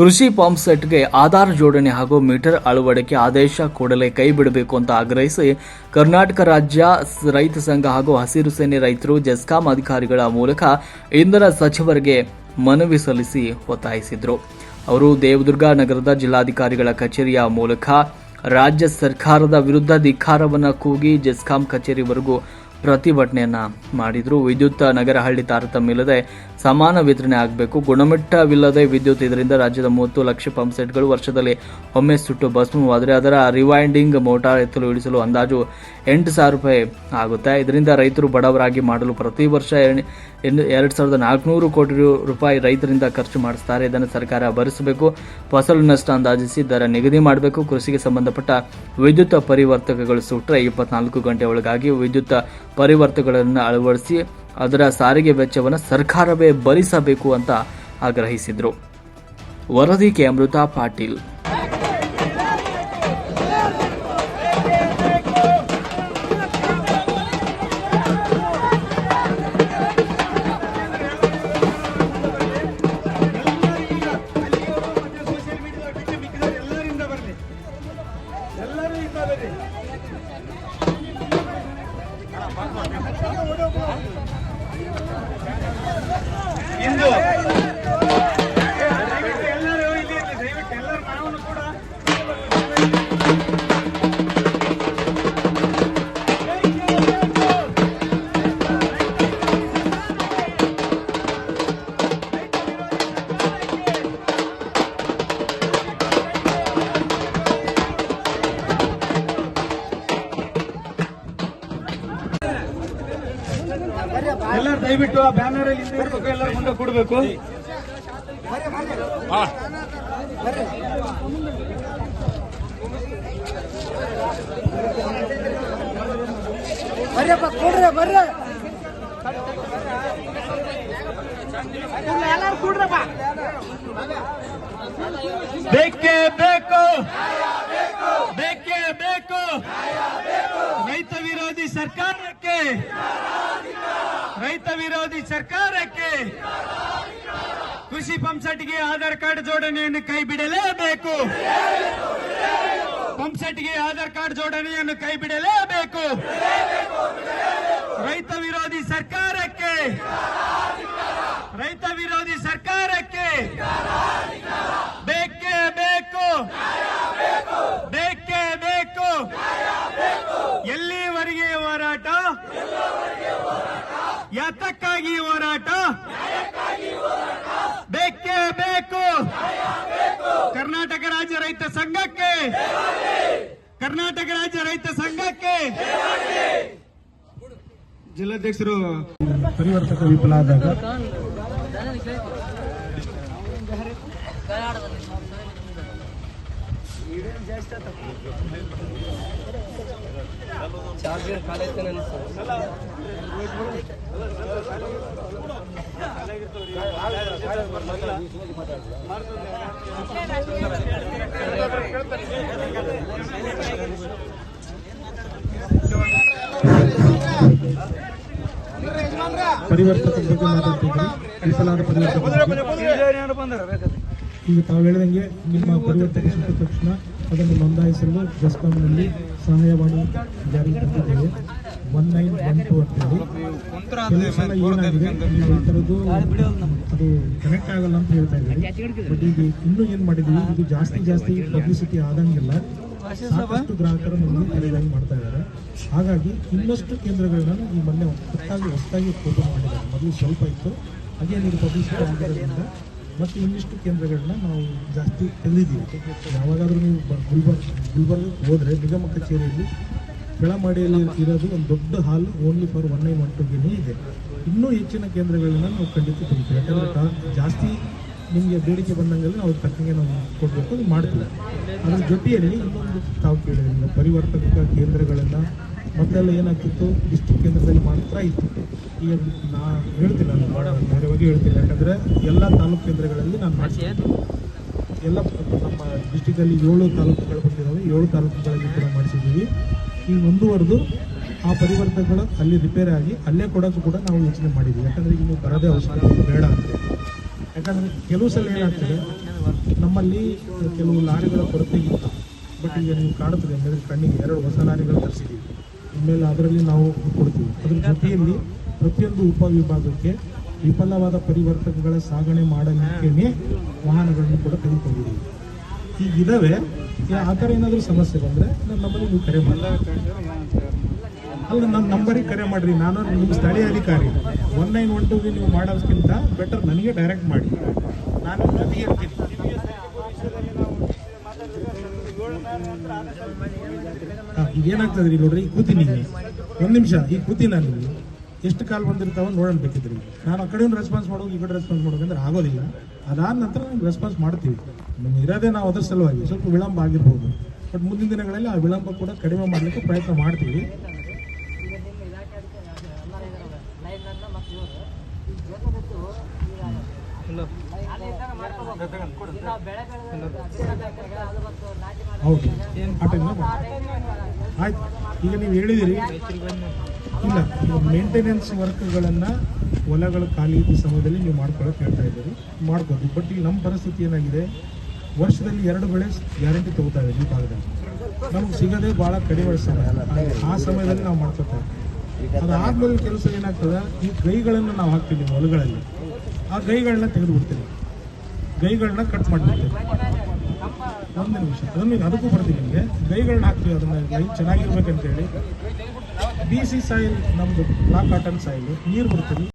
ಕೃಷಿ ಪಂಪ್ ಸೆಟ್ಗೆ ಆಧಾರ್ ಜೋಡಣೆ ಹಾಗೂ ಮೀಟರ್ ಅಳವಡಿಕೆ ಆದೇಶ ಕೂಡಲೇ ಕೈ ಬಿಡಬೇಕು ಅಂತ ಆಗ್ರಹಿಸಿ ಕರ್ನಾಟಕ ರಾಜ್ಯ ರೈತ ಸಂಘ ಹಾಗೂ ಹಸಿರು ಸೇನೆ ರೈತರು ಜೆಸ್ಕಾಂ ಅಧಿಕಾರಿಗಳ ಮೂಲಕ ಇಂಧನ ಸಚಿವರಿಗೆ ಮನವಿ ಸಲ್ಲಿಸಿ ಒತ್ತಾಯಿಸಿದರು. ಅವರು ದೇವದುರ್ಗ ನಗರದ ಜಿಲ್ಲಾಧಿಕಾರಿಗಳ ಕಚೇರಿಯ ಮೂಲಕ ರಾಜ್ಯ ಸರ್ಕಾರದ ವಿರುದ್ಧ ಧಿಕ್ಕಾರವನ್ನು ಕೂಗಿ ಜೆಸ್ಕಾಂ ಕಚೇರಿವರೆಗೂ ಪ್ರತಿಭಟನೆಯನ್ನ ಮಾಡಿದ್ರು. ವಿದ್ಯುತ್ ನಗರಹಳ್ಳಿ ತಾರತಮ್ಯ ಸಮಾನ ವಿತರಣೆ ಆಗಬೇಕು. ಗುಣಮಟ್ಟವಿಲ್ಲದೆ ವಿದ್ಯುತ್ ಇದರಿಂದ ರಾಜ್ಯದ ಮೂವತ್ತು ಲಕ್ಷ ಪಂಪ್ ಸೆಟ್ಗಳು ವರ್ಷದಲ್ಲಿ ಒಮ್ಮೆ ಸುಟ್ಟು ಭಸ್ಮವಾದರೆ ಅದರ ರಿವೈಂಡಿಂಗ್ ಮೋಟಾರ್ ಎತ್ತಲು ಇಳಿಸಲು ಅಂದಾಜು ಎಂಟು ಸಾವಿರ ರೂಪಾಯಿ ಆಗುತ್ತೆ. ಇದರಿಂದ ರೈತರು ಬಡವರಾಗಿ ಮಾಡಲು ಪ್ರತಿ ವರ್ಷ ಎರ್ಡ್- ಸಾವಿರದ ನಾಲ್ಕುನೂರು ಕೋಟಿ ರೂಪಾಯಿ ರೈತರಿಂದ ಖರ್ಚು ಮಾಡಿಸ್ತಾರೆ. ಇದನ್ನು ಸರ್ಕಾರ ಭರಿಸಬೇಕು. ಫಸಲು ನಷ್ಟ ಅಂದಾಜಿಸಿ ದರ ನಿಗದಿ ಮಾಡಬೇಕು. ಕೃಷಿಗೆ ಸಂಬಂಧಪಟ್ಟ ವಿದ್ಯುತ್ ಪರಿವರ್ತಕಗಳು ಸುಟ್ಟರೆ ಇಪ್ಪತ್ನಾಲ್ಕು ಗಂಟೆ ಒಳಗಾಗಿ ವಿದ್ಯುತ್ ಪರಿವರ್ತಕಗಳನ್ನು ಅಳವಡಿಸಿ ಅದರ ಸಾರಿಗೆ ವೆಚ್ಚವನ್ನು ಸರ್ಕಾರವೇ ಭರಿಸಬೇಕು ಅಂತ ಆಗ್ರಹಿಸಿದರು. ವರದಿ ಕೆ. ಅಮೃತ ಪಾಟೀಲ್. ಇಂದು ದಯವಿಟ್ಟು ಆ ಬ್ಯಾನರ್ ಅಲ್ಲಿ ಎಲ್ಲರೂ ಮುಂದೆ ಕೊಡಬೇಕು. ಬರ್ರಪ್ಪ ಕೂಡ್ರಿ ಬರ್ರ. ಎಲ್ಲರೂ ಕೊಡ್ರಪ್ಪ. ಬೇಕೇ ಬೇಕು. ಬೇಕೇ ಬೇಕು. ರೈತ ವಿರೋಧಿ ಸರ್ಕಾರಕ್ಕೆ ವಿರೋಧಿ ಸರ್ಕಾರಕ್ಕೆ ಕೃಷಿ ಪಂಪ್ಸೆಟ್ಗೆ ಆಧಾರ್ ಕಾರ್ಡ್ ಜೋಡಣೆಯನ್ನು ಕೈ ಬಿಡಲೇಬೇಕು. ಪಂಪ್ಸೆಟ್ಗೆ ಆಧಾರ್ ಕಾರ್ಡ್ ಜೋಡಣೆಯನ್ನು ಕೈ ಬಿಡಲೇಬೇಕು. ರೈತ ವಿರೋಧಿ ಸರ್ಕಾರಕ್ಕೆ ರೈತ ವಿರೋಧಿ ಸರ್ಕಾರಕ್ಕೆ ಬೇಕೇ ಬೇಕು. ಬೇಕೇ ಬೇಕು. ಎಲ್ಲಿವರೆಗೆ ಹೋರಾಟ? ಯಾತಕ್ಕಾಗಿ ಹೋರಾಟ? ಬೇಕೇ ಬೇಕು. ಕರ್ನಾಟಕ ರಾಜ್ಯ ರೈತ ಸಂಘಕ್ಕೆ. ಕರ್ನಾಟಕ ರಾಜ್ಯ ರೈತ ಸಂಘಕ್ಕೆ. ಜಿಲ್ಲಾಧ್ಯಕ್ಷರು ಪರಿವರ್ತಕ ವಿಫಲ ಆದಾಗ ಪರಿವರ್ತಕ ಬಗ್ಗೆ ಮಾತಾಡ್ತಿದ್ರಿ ಮೀಸಲಾದ ಪರಿವರ್ತಕ ಬಗ್ಗೆ. ಈಗ ತಾವು ಹೇಳಿದಂಗೆ ನಿಮ್ಮ ಪರಿವರ್ತನೆ ಸಿಕ್ಕ ತಕ್ಷಣ ಅದನ್ನು ನೋಂದಾಯಿಸಲು ಬೆಸ್ಕಾಂನಲ್ಲಿ ಸಹಾಯವಾಣಿ ಜಾರಿಗೆ ತಂದಿದ್ದೇವೆ ಒನ್ ನೈನ್ ಒನ್ ಟು ಅಂತೇಳಿ ಏನಾಗಿದೆ? ಈ ರೈತರದ್ದು ಅದು ಕನೆಕ್ಟ್ ಆಗಲ್ಲ ಅಂತ ಹೇಳ್ತಾ ಇದ್ದೀವಿ ಬಟ್ ಈಗ ಇನ್ನೂ ಏನು ಮಾಡಿದ್ದೀವಿ? ಇದು ಜಾಸ್ತಿ ಜಾಸ್ತಿ ಪಬ್ಲಿಸಿಟಿ ಆದಂಗಿಲ್ಲ. ಸಾಕಷ್ಟು ಗ್ರಾಹಕರು ನಮಗೆ ಖರೀದಾಗಿ ಮಾಡ್ತಾ ಇದ್ದಾರೆ. ಹಾಗಾಗಿ ಇನ್ನಷ್ಟು ಕೇಂದ್ರಗಳನ್ನ ಈ ಮೊನ್ನೆ ಹೊತ್ತಾಗಿ ಹೊಸದಾಗಿ ಫೋಟೋ ಮಾಡಿದ್ದಾರೆ. ಮೊದಲು ಸ್ವಲ್ಪ ಇತ್ತು. ಅಗೇನ್ ಇದು ಪಬ್ಲಿಸಿಟಿ ಆಗಿರೋದ್ರಿಂದ ಮತ್ತು ಇನ್ನಿಷ್ಟು ಕೇಂದ್ರಗಳನ್ನ ನಾವು ಜಾಸ್ತಿ ತೆಗೆದಿದ್ದೀವಿ. ಯಾವಾಗಾದರೂ ನೀವು ಗುಲ್ಬರ್ಗ ಗುಲ್ಬರ್ಗ ಹೋದರೆ ನಿಗಮ ಕಚೇರಿಯಲ್ಲಿ ಕೆಳಮಾಡಿಯಲ್ಲಿ ಇರೋದು ಒಂದು ದೊಡ್ಡ hall only for one nine one ಟುಗೆನೇ ಇದೆ. ಇನ್ನೂ ಹೆಚ್ಚಿನ ಕೇಂದ್ರಗಳನ್ನ ನಾವು ಖಂಡಿತ ತೆಗಿತೀವಿ. ಯಾಕಂದರೆ ಜಾಸ್ತಿ ನಿಮಗೆ ಬೇಡಿಕೆ ಬಂದಂಗೆಲ್ಲ ನಾವು ತಕ್ಕಂಗೆ ನಾವು ಕೊಡಬೇಕು, ಅದು ಮಾಡ್ತೀವಿ. ಅದ್ರ ಜೊತೆಯಲ್ಲಿ ಇನ್ನೊಂದು ತಾವು ಕೇಳಿದ್ರಿಂದ ಪರಿವರ್ತಕ ಕೇಂದ್ರಗಳನ್ನು ಮೊದಲೆಲ್ಲ ಏನಾಗ್ತಿತ್ತು? ಡಿಸ್ಟ್ರಿಕ್ಟ್ ಕೇಂದ್ರದಲ್ಲಿ ಮಾತ್ರ ಇತ್ತು. ಈಗ ನಾ ಹೇಳ್ತೀನಿ ನಾನು ನೇರವಾಗಿ ಹೇಳ್ತೀನಿ. ಯಾಕಂದರೆ ಎಲ್ಲ ತಾಲೂಕು ಕೇಂದ್ರಗಳಲ್ಲಿ ನಾನು ಮಾಡಿಸಿದ್ದೆ ಎಲ್ಲ ನಮ್ಮ ಡಿಸ್ಟಿಕಲ್ಲಿ ಏಳು ತಾಲೂಕುಗಳು ಬಂದಿದ್ದಾವೆ. ಏಳು ತಾಲೂಕುಗಳಲ್ಲಿ ಕೂಡ ಮಾಡಿಸಿದ್ದೀವಿ. ಈ ಮುಂದುವರೆದು ಆ ಪರಿವರ್ತನೆಗಳು ಅಲ್ಲಿ ರಿಪೇರ್ ಆಗಿ ಅಲ್ಲೇ ಕೊಡೋಕ್ಕೂ ಕೂಡ ನಾವು ಯೋಚನೆ ಮಾಡಿದ್ದೀವಿ. ಯಾಕಂದರೆ ಇನ್ನು ಬರೋದೇ ಅವಶ್ಯಕತೆ ಬೇಡ ಅಂತ. ಯಾಕಂದರೆ ಕೆಲವು ಸಲ ಏನಾಗ್ತದೆ, ನಮ್ಮಲ್ಲಿ ಕೆಲವು ಲಾರಿಗಳ ಕೊರತೆ ಇತ್ತು ಬಟ್ ಈಗ ನೀವು ಕಾಣುತ್ತದೆ ಅಂದರೆ ಕಣ್ಣಿಗೆ ಎರಡು ಹೊಸ ಲಾರಿಗಳು ತರಿಸಿದ್ದೀವಿ. ಇನ್ಮೇಲೆ ಅದರಲ್ಲಿ ನಾವು ಕೊಡ್ತೀವಿ. ಅದ್ರ ಜೊತೆಯಲ್ಲಿ ಪ್ರತಿಯೊಂದು ಉಪವಿಭಾಗಕ್ಕೆ ವಿಫಲವಾದ ಪರಿವರ್ತಕಗಳ ಸಾಗಣೆ ಮಾಡಲಿಕ್ಕೆ ವಾಹನಗಳನ್ನು ಕೂಡ ತೆಗೆದುಕೊಂಡಿದ್ದೀವಿ. ಈಗ ಇದಾವೆ. ಆ ಥರ ಏನಾದರೂ ಸಮಸ್ಯೆ ಬಂದರೆ ನಮ್ಮಲ್ಲಿ ನೀವು ಕರೆ ಮಾಡಿ. ಅಲ್ಲ ನನ್ನ ನಂಬರಿಗೆ ಕರೆ ಮಾಡಿರಿ. ನಾನು ನಿಮ್ಮ ಸ್ಥಳೀಯ ಅಧಿಕಾರಿ. ಒನ್ ನೈನ್ ಒನ್ ಟೂಗೆ ನೀವು ಮಾಡೋದಕ್ಕಿಂತ ಬೆಟರ್ ನನಗೆ ಡೈರೆಕ್ಟ್ ಮಾಡಿ. ನಾನು ಇರ್ತೀನಿ. ಈಗ ಏನಾಗ್ತದೆ ರೀ ನೋಡ್ರಿ ಈಗ ಕೂತೀನಿ. ಒಂದು ನಿಮಿಷ ಈಗ ಕೂತೀನಿ ನಾನು ಎಷ್ಟು ಕಾಲ್ ಬಂದಿರ್ತಾವ ನೋಡೋಣ ಬೇಕಿದ್ರಿ. ನಾನು ಆ ಕಡೆ ರೆಸ್ಪಾನ್ಸ್ ಮಾಡೋದು ಈ ಕಡೆ ರೆಸ್ಪಾನ್ಸ್ ಮಾಡೋದು ಅಂದ್ರೆ ಆಗೋದಿಲ್ಲ. ಅದಾದ ನಂತರ ನಾವು ರೆಸ್ಪಾನ್ಸ್ ಮಾಡ್ತೀವಿ. ನಮ್ಗೆ ಇರೋದೇ ನಾವು ಅದರ ಸಲುವಾಗಿ ಸ್ವಲ್ಪ ವಿಳಂಬ ಆಗಿರ್ಬೋದು. ಬಟ್ ಮುಂದಿನ ದಿನಗಳಲ್ಲಿ ಆ ವಿಳಂಬ ಕೂಡ ಕಡಿಮೆ ಮಾಡಲಿಕ್ಕೆ ಪ್ರಯತ್ನ ಮಾಡ್ತೀವಿ. ಹೌದು. ಆಯ್ತು. ಈಗ ನೀವು ಹೇಳಿದಿರಿ, ಇಲ್ಲ ಮೇಂಟೆನೆನ್ಸ್ ವರ್ಕ್ಗಳನ್ನು ಹೊಲಗಳು ಖಾಲಿ ಇದ್ದ ಸಮಯದಲ್ಲಿ ನೀವು ಮಾಡ್ಕೊಳ್ಳೋಕೆ ಹೇಳ್ತಾ ಇದ್ದೀರಿ. ಮಾಡ್ಬೋದು. ಬಟ್ ಈಗ ನಮ್ಮ ಪರಿಸ್ಥಿತಿ ಏನಾಗಿದೆ? ವರ್ಷದಲ್ಲಿ ಎರಡು ಬೆಳೆ ಗ್ಯಾರಂಟಿ ತಗೋತಾ ಇದೆ ಈ ಭಾಗದಲ್ಲಿ. ನಮ್ಗೆ ಸಿಗೋದೇ ಭಾಳ ಕಡಿಮೆ ಸಮಯ. ಆ ಸಮಯದಲ್ಲಿ ನಾವು ಮಾಡ್ಕೊತಾ ಇದ್ದೀವಿ. ಅದಾದ್ಮೇಲೆ ಕೆಲಸ ಏನಾಗ್ತದೆ? ಈ ಗೈಗಳನ್ನು ನಾವು ಹಾಕ್ತೀವಿ ಹೊಲಗಳಲ್ಲಿ. ಆ ಗೈಗಳನ್ನ ತೆಗೆದುಬಿಡ್ತೀವಿ. ಗೈಗಳನ್ನ ಕಟ್ ಮಾಡಿಬಿಡ್ತೀವಿ. ಒಂದು ನಿಮಿಷ. ಅದನ್ನು ಅದಕ್ಕೂ ಬರ್ತೀನಿ ನಿಮಗೆ. ಗೈಗಳನ್ನ ಹಾಕ್ತೀವಿ, ಅದನ್ನ ಗೈ ಚೆನ್ನಾಗಿರ್ಬೇಕಂತೇಳಿ. ಬಿ ಸಿ ಸಾಯಿಲ್ ನಮ್ಮದು ಬ್ಲಾಕ್ ಕಾಟನ್ ಸಾಯಿಲ್ ನೀರು ಬರ್ತೀವಿ